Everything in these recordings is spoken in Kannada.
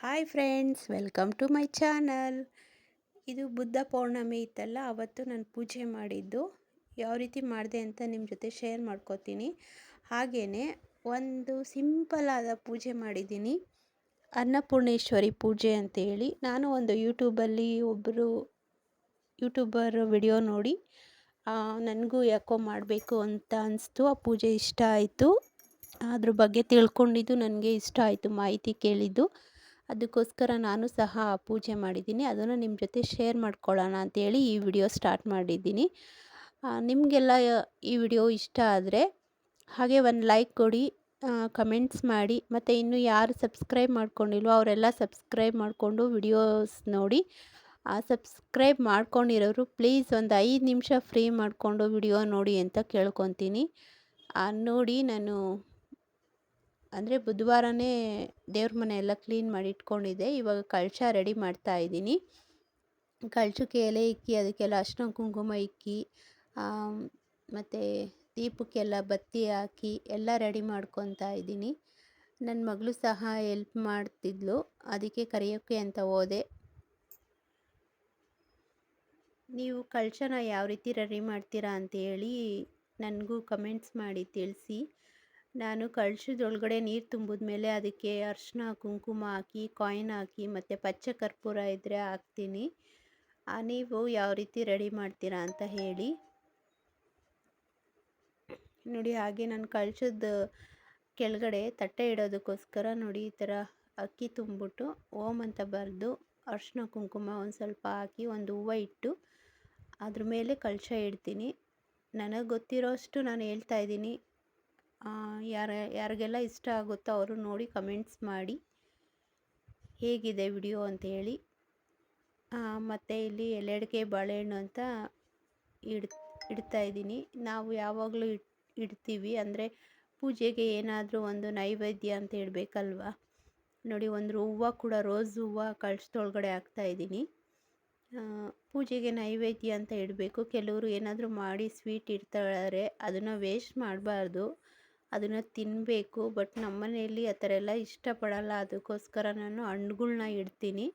Hi friends, welcome to my channel. ಇದು ಬುದ್ಧ ಪೌರ್ಣಮಿ ಇತ್ತಲ್ಲ, ಅವತ್ತು ನಾನು ಪೂಜೆ ಮಾಡಿದ್ದು. ಯಾವ ರೀತಿ ಮಾಡಿದೆ ಅಂತ ನಿಮ್ಮ ಜೊತೆ ಶೇರ್ ಮಾಡ್ಕೋತೀನಿ. ಹಾಗೇ ಒಂದು ಸಿಂಪಲ್ ಆದ ಪೂಜೆ ಮಾಡಿದ್ದೀನಿ. ಅನ್ನಪೂರ್ಣೇಶ್ವರಿ ಪೂಜೆ ಅಂತೇಳಿ ನಾನು ಒಂದು ಯೂಟ್ಯೂಬಲ್ಲಿ ಒಬ್ಬರು ಯೂಟ್ಯೂಬರ್ ವಿಡಿಯೋ ನೋಡಿ ನನಗೂ ಯಾಕೋ ಮಾಡಬೇಕು ಅಂತ ಅನಿಸ್ತು. ಆ ಪೂಜೆ ಇಷ್ಟ ಆಯಿತು. ಅದ್ರ ಬಗ್ಗೆ ತಿಳ್ಕೊಂಡಿದ್ದು ನನಗೆ ಇಷ್ಟ ಆಯಿತು, ಮಾಹಿತಿ ಕೇಳಿದ್ದು. ಅದಕ್ಕೋಸ್ಕರ ನಾನು ಸಹ ಪೂಜೆ ಮಾಡಿದ್ದೀನಿ. ಅದನ್ನು ನಿಮ್ಮ ಜೊತೆ ಶೇರ್ ಮಾಡ್ಕೊಳ್ಳೋಣ ಅಂತೇಳಿ ಈ ವಿಡಿಯೋ ಸ್ಟಾರ್ಟ್ ಮಾಡಿದ್ದೀನಿ. ನಿಮಗೆಲ್ಲ ಈ ವಿಡಿಯೋ ಇಷ್ಟ ಆದರೆ ಹಾಗೆ ಒಂದು ಲೈಕ್ ಕೊಡಿ ಕಮೆಂಟ್ಸ್ ಮಾಡಿ, ಮತ್ತು ಇನ್ನು ಯಾರು ಸಬ್ಸ್ಕ್ರೈಬ್ ಮಾಡ್ಕೊಂಡಿಲ್ವೋ ಅವರೆಲ್ಲ ಸಬ್ಸ್ಕ್ರೈಬ್ ಮಾಡಿಕೊಂಡು ವಿಡಿಯೋಸ್ ನೋಡಿ. ಸಬ್ಸ್ಕ್ರೈಬ್ ಮಾಡ್ಕೊಂಡಿರೋರು ಪ್ಲೀಸ್ ಒಂದು ಐದು ನಿಮಿಷ ಫ್ರೀ ಮಾಡಿಕೊಂಡು ವಿಡಿಯೋ ನೋಡಿ ಅಂತ ಕೇಳ್ಕೊತೀನಿ. ನೋಡಿ ನಾನು ಅಂದರೆ ಬುಧವಾರನೇ ದೇವ್ರ ಮನೆ ಎಲ್ಲ ಕ್ಲೀನ್ ಮಾಡಿ ಇಟ್ಕೊಂಡಿದ್ದೆ. ಇವಾಗ ಕಳಶ ರೆಡಿ ಮಾಡ್ತಾ ಇದ್ದೀನಿ. ಕಳಶಕ್ಕೆ ಎಲೆ ಇಕ್ಕಿ, ಅದಕ್ಕೆಲ್ಲ ಅರ್ಶಿನ ಕುಂಕುಮ ಇಕ್ಕಿ ಮತ್ತು ದೀಪಕ್ಕೆಲ್ಲ ಬತ್ತಿ ಹಾಕಿ ಎಲ್ಲ ರೆಡಿ ಮಾಡ್ಕೊತಾ ಇದ್ದೀನಿ. ನನ್ನ ಮಗಳು ಸಹ ಎಲ್ಪ್ ಮಾಡ್ತಿದ್ಲು. ಅದಕ್ಕೆ ಕರೆಯೋಕ್ಕೆ ಅಂತ ಹೋದೆ. ನೀವು ಕಳಶನ ಯಾವ ರೀತಿ ರೆಡಿ ಮಾಡ್ತೀರಾ ಅಂತೇಳಿ ನನಗೂ ಕಮೆಂಟ್ಸ್ ಮಾಡಿ ತಿಳಿಸಿ. ನಾನು ಕಳಶದೊಳಗಡೆ ನೀರು ತುಂಬಿದ ಮೇಲೆ ಅದಕ್ಕೆ ಅರಿಶಿನ ಕುಂಕುಮ ಹಾಕಿ ಕಾಯಿನ್ ಹಾಕಿ, ಮತ್ತು ಪಚ್ಚ ಕರ್ಪೂರ ಇದ್ದರೆ ಹಾಕ್ತೀನಿ. ನೀವು ಯಾವ ರೀತಿ ರೆಡಿ ಮಾಡ್ತೀರಾ ಅಂತ ಹೇಳಿ. ನೋಡಿ, ಹಾಗೆ ನಾನು ಕಳಶದ ಕೆಳಗಡೆ ತಟ್ಟೆ ಇಡೋದಕ್ಕೋಸ್ಕರ ನೋಡಿ, ಈ ಥರ ಅಕ್ಕಿ ತುಂಬಿಬಿಟ್ಟು ಓಮ್ ಅಂತ ಬರೆದು ಅರಿಶಿನ ಕುಂಕುಮ ಒಂದು ಸ್ವಲ್ಪ ಹಾಕಿ ಒಂದು ಹೂವು ಇಟ್ಟು ಅದ್ರ ಮೇಲೆ ಕಳಶ ಇಡ್ತೀನಿ. ನನಗೆ ಗೊತ್ತಿರೋಷ್ಟು ನಾನು ಹೇಳ್ತಾ ಇದ್ದೀನಿ. ಯಾರ, ಯಾರಿಗೆಲ್ಲ ಇಷ್ಟ ಆಗುತ್ತೋ ಅವರು ನೋಡಿ ಕಮೆಂಟ್ಸ್ ಮಾಡಿ. ಹೇಗಿದೆ ವಿಡಿಯೋ ಅಂತೇಳಿ ಮತ್ತು ಇಲ್ಲಿ ಎಲೆಡಿಕೆ ಬಾಳೆಹಣ್ಣು ಅಂತ ಇಡ್, ಇಡ್ತಾ ಇದ್ದೀನಿ. ನಾವು ಯಾವಾಗಲೂ ಇಟ್ ಇಡ್ತೀವಿ. ಅಂದರೆ ಪೂಜೆಗೆ ಏನಾದರೂ ಒಂದು ನೈವೇದ್ಯ ಅಂತ ಇಡಬೇಕಲ್ವ ನೋಡಿ, ಒಂದು ಹೂವು ಕೂಡ, ರೋಸ್ ಹೂವು ಕಳ್ಸ್ದೊಳಗಡೆ ಹಾಕ್ತಾ ಇದ್ದೀನಿ. ಪೂಜೆಗೆ ನೈವೇದ್ಯ ಅಂತ ಇಡಬೇಕು. ಕೆಲವರು ಏನಾದರೂ ಮಾಡಿ ಸ್ವೀಟ್ ಇಡ್ತಾರೆ, ಅದನ್ನು ವೇಸ್ಟ್ ಮಾಡಬಾರ್ದು. ಅದನ್ನು ತಿನ್ನಬೇಕು ಬಟ್ ನಮ್ಮ ಮನೆಯಲ್ಲಿ ಆ ಥರ ಎಲ್ಲ ಇಷ್ಟಪಡಲ್ಲ. ಅದಕ್ಕೋಸ್ಕರ ನಾನು ಹಣ್ಣುಗಳ್ನ ಇಡ್ತೀನಿ.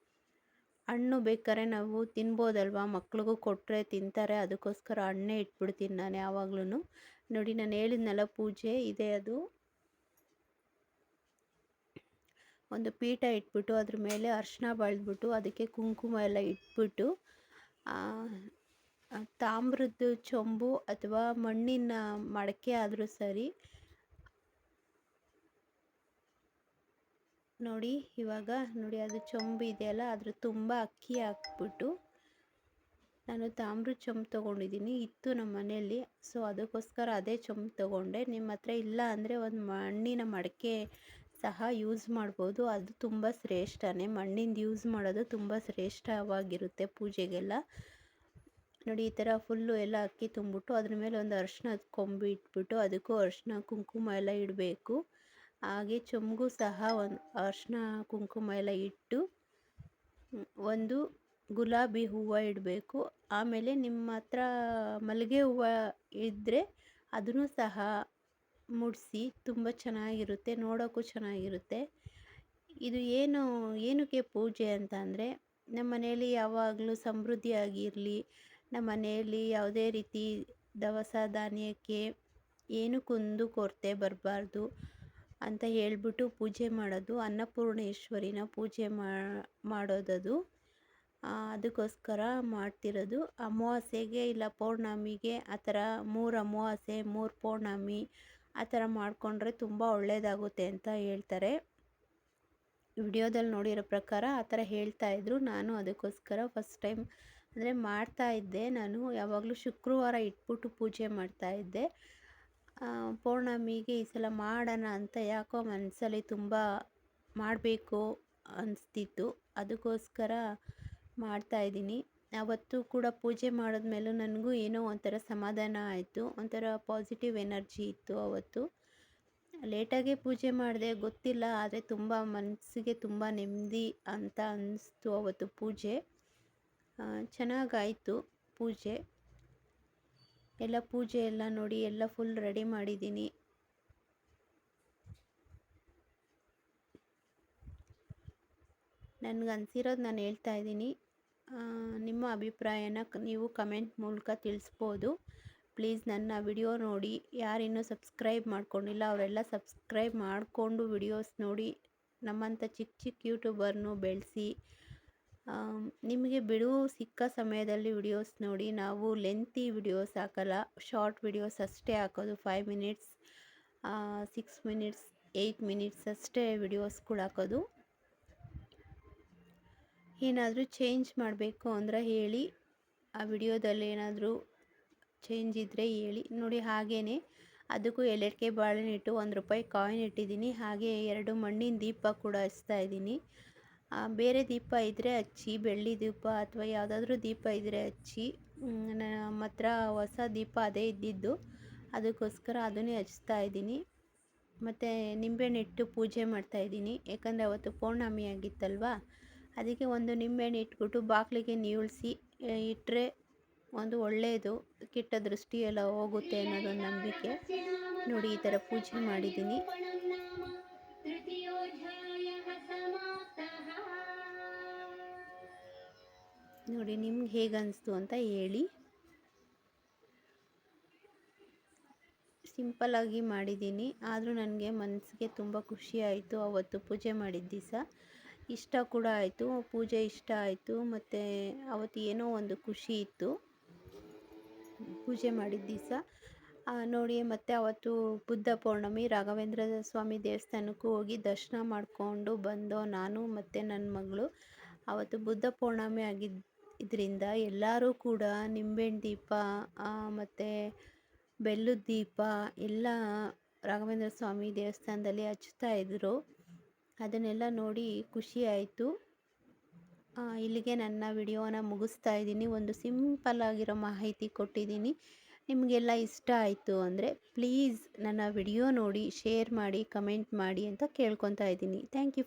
ಹಣ್ಣು ಬೇಕಾದ್ರೆ ನಾವು ತಿನ್ಬೋದಲ್ವ? ಮಕ್ಳಿಗೂ ಕೊಟ್ಟರೆ ತಿಂತಾರೆ. ಅದಕ್ಕೋಸ್ಕರ ಹಣ್ಣೇ ಇಟ್ಬಿಡ್ತೀನಿ ನಾನು ಯಾವಾಗ್ಲೂ ನೋಡಿ, ನಾನು ಹೇಳಿದ್ನಲ್ಲ ಪೂಜೆ, ಇದೆ ಅದು. ಒಂದು ಪೀಠ ಇಟ್ಬಿಟ್ಟು, ಅದ್ರ ಮೇಲೆ ಅರ್ಶಿನ ಬಳ್ದ್ಬಿಟ್ಟು, ಅದಕ್ಕೆ ಕುಂಕುಮ ಎಲ್ಲ ಇಟ್ಬಿಟ್ಟು ತಾಮ್ರದ ಚೊಂಬು ಅಥವಾ ಮಣ್ಣಿನ ಮಡಕೆ ಆದರೂ ಸರಿ ನೋಡಿ, ಇವಾಗ ನೋಡಿ, ಅದು ಚೊಂಬು ಇದೆಯಲ್ಲ, ಅದ್ರ ತುಂಬ ಅಕ್ಕಿ ಹಾಕ್ಬಿಟ್ಟು ನಾನು ತಾಮ್ರ ಚೊಂಬು ತೊಗೊಂಡಿದ್ದೀನಿ. ಇತ್ತು ನಮ್ಮ ಮನೆಯಲ್ಲಿ. ಸೊ, ಅದಕ್ಕೋಸ್ಕರ ಅದೇ ಚೊಂಬು ತೊಗೊಂಡೆ. ನಿಮ್ಮ ಹತ್ರ ಇಲ್ಲ ಅಂದರೆ ಒಂದು ಮಣ್ಣಿನ ಮಡಕೆ ಸಹ ಯೂಸ್ ಮಾಡ್ಬೋದು. ಅದು ತುಂಬ ಶ್ರೇಷ್ಠನೇ. ಮಣ್ಣಿಂದ ಯೂಸ್ ಮಾಡೋದು ತುಂಬ ಶ್ರೇಷ್ಠವಾಗಿರುತ್ತೆ ಪೂಜೆಗೆಲ್ಲ. ನೋಡಿ, ಈ ಥರ ಫುಲ್ಲು ಎಲ್ಲ ಅಕ್ಕಿ ತುಂಬಿಬಿಟ್ಟು ಅದ್ರ ಮೇಲೆ ಒಂದು ಅರ್ಶಿನದ ಕೊಂಬು ಇಟ್ಬಿಟ್ಟು, ಅದಕ್ಕೂ ಅರಿಶಿನ ಕುಂಕುಮ ಎಲ್ಲ ಇಡಬೇಕು. ಹಾಗೆ ಚೊಂಬು ಸಹ ಒಂದು ಅರಿಶಿನ ಕುಂಕುಮ ಎಲ್ಲ ಇಟ್ಟು, ಒಂದು ಗುಲಾಬಿ ಹೂವು ಇಡಬೇಕು. ಆಮೇಲೆ ನಿಮ್ಮ ಹತ್ರ ಮಲ್ಲಿಗೆ ಹೂವು ಇದ್ದರೆ ಅದನ್ನು ಸಹ ಮುಡಿಸಿ ತುಂಬ ಚೆನ್ನಾಗಿರುತ್ತೆ, ನೋಡೋಕ್ಕೂ ಚೆನ್ನಾಗಿರುತ್ತೆ. ಇದು ಏನು, ಏನಕ್ಕೆ ಪೂಜೆ ಅಂತ ಅಂದರೆ ನಮ್ಮ ಮನೆಯಲ್ಲಿ ಯಾವಾಗಲೂ ಸಮೃದ್ಧಿಯಾಗಿರಲಿ, ನಮ್ಮ ಮನೆಯಲ್ಲಿ ಯಾವುದೇ ರೀತಿ ದವಸ ಧಾನ್ಯಕ್ಕೆ ಏನು ಕುಂದು ಕೊರತೆ ಬರಬಾರ್ದು. ಅಂತ ಹೇಳ್ಬಿಟ್ಟು ಪೂಜೆ ಮಾಡೋದು, ಅನ್ನಪೂರ್ಣೇಶ್ವರಿನ ಪೂಜೆ ಮಾಡೋದದು. ಅದಕ್ಕೋಸ್ಕರ ಮಾಡ್ತಿರೋದು. ಅಮಾವಾಸ್ಯೆಗೆ ಇಲ್ಲ, ಪೌರ್ಣಮಿಗೆ ಆ ಥರ ಮೂರು ಅಮಾವಾಸ್ಯೆ, ಮೂರು ಪೌರ್ಣಮಿ ಆ ಥರ ಮಾಡಿಕೊಂಡ್ರೆ ತುಂಬ ಒಳ್ಳೆಯದಾಗುತ್ತೆ ಅಂತ ಹೇಳ್ತಾರೆ. ವಿಡಿಯೋದಲ್ಲಿ ನೋಡಿರೋ ಪ್ರಕಾರ ಆ ಥರ ಹೇಳ್ತಾಯಿದ್ರು ನಾನು ಅದಕ್ಕೋಸ್ಕರ ಫಸ್ಟ್ ಟೈಮ್ ಅಂದರೆ ಮಾಡ್ತಾಯಿದ್ದೆ ನಾನು ಯಾವಾಗಲೂ ಶುಕ್ರವಾರ ಇಟ್ಬಿಟ್ಟು ಪೂಜೆ ಮಾಡ್ತಾಯಿದ್ದೆ ಪೌರ್ಣಮಿಗೆ ಈ ಸಲ ಮಾಡೋಣ ಅಂತ ಯಾಕೋ ಮನಸ್ಸಲ್ಲಿ ತುಂಬ ಮಾಡಬೇಕು ಅನಿಸ್ತಿತ್ತು. ಅದಕ್ಕೋಸ್ಕರ ಮಾಡ್ತಾಯಿದ್ದೀನಿ ಅವತ್ತು ಕೂಡ ಪೂಜೆ ಮಾಡಿದ್ಮೇಲೂ ನನಗೂ ಏನೋ ಒಂಥರ ಸಮಾಧಾನ ಆಯಿತು. ಒಂಥರ ಪಾಸಿಟಿವ್ ಎನರ್ಜಿ ಇತ್ತು ಅವತ್ತು. ಲೇಟಾಗೆ ಪೂಜೆ ಮಾಡಿದೆ, ಗೊತ್ತಿಲ್ಲ, ಆದರೆ ತುಂಬ ಮನಸ್ಸಿಗೆ ತುಂಬ ನೆಮ್ಮದಿ ಅಂತ ಅನ್ನಿಸ್ತು ಅವತ್ತು ಪೂಜೆ. ಚೆನ್ನಾಗಾಯಿತು ಪೂಜೆ. ಎಲ್ಲ ಪೂಜೆ ಎಲ್ಲ ನೋಡಿ ಎಲ್ಲ ಫುಲ್ ರೆಡಿ ಮಾಡಿದ್ದೀನಿ. ನನಗೆ ಅನಿಸಿರೋದು ನಾನು ಹೇಳ್ತಾ ಇದ್ದೀನಿ. ನಿಮ್ಮ ಅಭಿಪ್ರಾಯನ ನೀವು ಕಮೆಂಟ್ ಮೂಲಕ ತಿಳಿಸ್ಬೋದು. ಪ್ಲೀಸ್ ನನ್ನ ವಿಡಿಯೋ ನೋಡಿ. ಯಾರಿನ್ನೂ ಸಬ್ಸ್ಕ್ರೈಬ್ ಮಾಡ್ಕೊಂಡಿಲ್ಲ, ಅವರೆಲ್ಲ ಸಬ್ಸ್ಕ್ರೈಬ್ ಮಾಡಿಕೊಂಡು ವಿಡಿಯೋಸ್ ನೋಡಿ. ನಮ್ಮಂಥ ಚಿಕ್ಕ ಚಿಕ್ಕ ಯೂಟ್ಯೂಬರ್ನು ಬೆಳೆಸಿ. ನಿಮಗೆ ಬಿಡುವು ಸಿಕ್ಕ ಸಮಯದಲ್ಲಿ ವಿಡಿಯೋಸ್ ನೋಡಿ, ನಾವು ಲೆಂತಿ ವಿಡಿಯೋಸ್ ಹಾಕಲ್ಲ, ಶಾರ್ಟ್ ವಿಡಿಯೋಸ್ ಅಷ್ಟೇ ಹಾಕೋದು five minutes six minutes eight minutes ಅಷ್ಟೇ ವಿಡಿಯೋಸ್ಗಳು ಹಾಕೋದು. ಏನಾದರೂ ಚೇಂಜ್ ಮಾಡಬೇಕು ಅಂದರೆ ಹೇಳಿ, ಆ ವಿಡಿಯೋದಲ್ಲಿ ಏನಾದರೂ ಚೇಂಜ್ ಇದ್ದರೆ ಹೇಳಿ. ನೋಡಿ ಹಾಗೇ ಅದಕ್ಕೂ ಎಲೆಡ್ಕೆ ಬಾಳೆನಿಟ್ಟು ಒಂದು ರೂಪಾಯಿ ಕಾಯಿನ್ ಇಟ್ಟಿದ್ದೀನಿ. ಹಾಗೆ ಎರಡು ಮಣ್ಣಿನ ದೀಪ ಕೂಡ ಹಚ್ತಾ ಇದ್ದೀನಿ. ಬೇರೆ ದೀಪ ಇದ್ದರೆ ಹಚ್ಚಿ ಬೆಳ್ಳಿ ದೀಪ ಅಥವಾ ಯಾವುದಾದ್ರೂ ದೀಪ ಇದ್ದರೆ ಹಚ್ಚಿ ನಮ್ಮ ಹತ್ರ ಹೊಸ ದೀಪ ಅದೇ ಇದ್ದಿದ್ದು. ಅದಕ್ಕೋಸ್ಕರ ಅದನ್ನೇ ಹಚ್ತಾ ಇದ್ದೀನಿ. ಮತ್ತು ನಿಂಬೆಹಣ್ಣಿಟ್ಟು ಪೂಜೆ ಮಾಡ್ತಾಯಿದ್ದೀನಿ ಯಾಕಂದರೆ ಅವತ್ತು ಪೌರ್ಣಮಿ ಆಗಿತ್ತಲ್ವ? ಅದಕ್ಕೆ ಒಂದು ನಿಂಬೆಹಣ್ಣು ಇಟ್ಬಿಟ್ಟು ಬಾಗಿಲಿಗೆ ನೀಳ್ಸಿ ಇಟ್ಟರೆ ಒಂದು ಒಳ್ಳೆಯದು ಕೆಟ್ಟ ದೃಷ್ಟಿಯೆಲ್ಲ ಹೋಗುತ್ತೆ ಅನ್ನೋದೊಂದು ನಂಬಿಕೆ. ನೋಡಿ ಈ ಥರ ಪೂಜೆ ಮಾಡಿದ್ದೀನಿ. ನೋಡಿ ನಿಮ್ಗೆ ಹೇಗೆ ಅನಿಸ್ತು ಅಂತ ಹೇಳಿ. ಸಿಂಪಲ್ಲಾಗಿ ಮಾಡಿದ್ದೀನಿ. ಆದರೂ ನನಗೆ ಮನಸ್ಸಿಗೆ ತುಂಬ ಖುಷಿ ಆಯಿತು. ಅವತ್ತು ಪೂಜೆ ಮಾಡಿದ ದಿವಸ ಇಷ್ಟ ಕೂಡ ಆಯಿತು. ಪೂಜೆ ಇಷ್ಟ ಆಯಿತು. ಮತ್ತು ಅವತ್ತು ಏನೋ ಒಂದು ಖುಷಿ ಇತ್ತು. ಪೂಜೆ ಮಾಡಿದ ದಿವಸ. ನೋಡಿ ಮತ್ತು ಅವತ್ತು ಬುದ್ಧ ಪೌರ್ಣಮಿ. ರಾಘವೇಂದ್ರ ಸ್ವಾಮಿ ದೇವಸ್ಥಾನಕ್ಕೂ ಹೋಗಿ ದರ್ಶನ ಮಾಡಿಕೊಂಡು ಬಂದೋ ನಾನು ಮತ್ತು ನನ್ನ ಮಗಳು. ಅವತ್ತು ಬುದ್ಧ ಪೌರ್ಣಮಿ ಆಗಿದ್ದ ಇದರಿಂದ ಎಲ್ಲರೂ ಕೂಡ ನಿಂಬೆಹಣ್ಣು ದೀಪ ಮತ್ತು ಬೆಲ್ಲದ ದೀಪ, ಎಲ್ಲ ರಾಘವೇಂದ್ರ ಸ್ವಾಮಿ ದೇವಸ್ಥಾನದಲ್ಲಿ ಹಚ್ತಾ ಇದ್ದರು ಅದನ್ನೆಲ್ಲ ನೋಡಿ ಖುಷಿ ಆಯಿತು. ಇಲ್ಲಿಗೆ ನನ್ನ ವಿಡಿಯೋನ ಮುಗಿಸ್ತಾ ಇದ್ದೀನಿ. ಒಂದು ಸಿಂಪಲ್ ಆಗಿರೋ ಮಾಹಿತಿ ಕೊಟ್ಟಿದ್ದೀನಿ. ನಿಮಗೆಲ್ಲ ಇಷ್ಟ ಆಯಿತು ಅಂದರೆ ಪ್ಲೀಸ್ ನನ್ನ ವಿಡಿಯೋ ನೋಡಿ, ಶೇರ್ ಮಾಡಿ, ಕಮೆಂಟ್ ಮಾಡಿ ಅಂತ ಕೇಳ್ಕೊತಾ ಇದ್ದೀನಿ. Thank you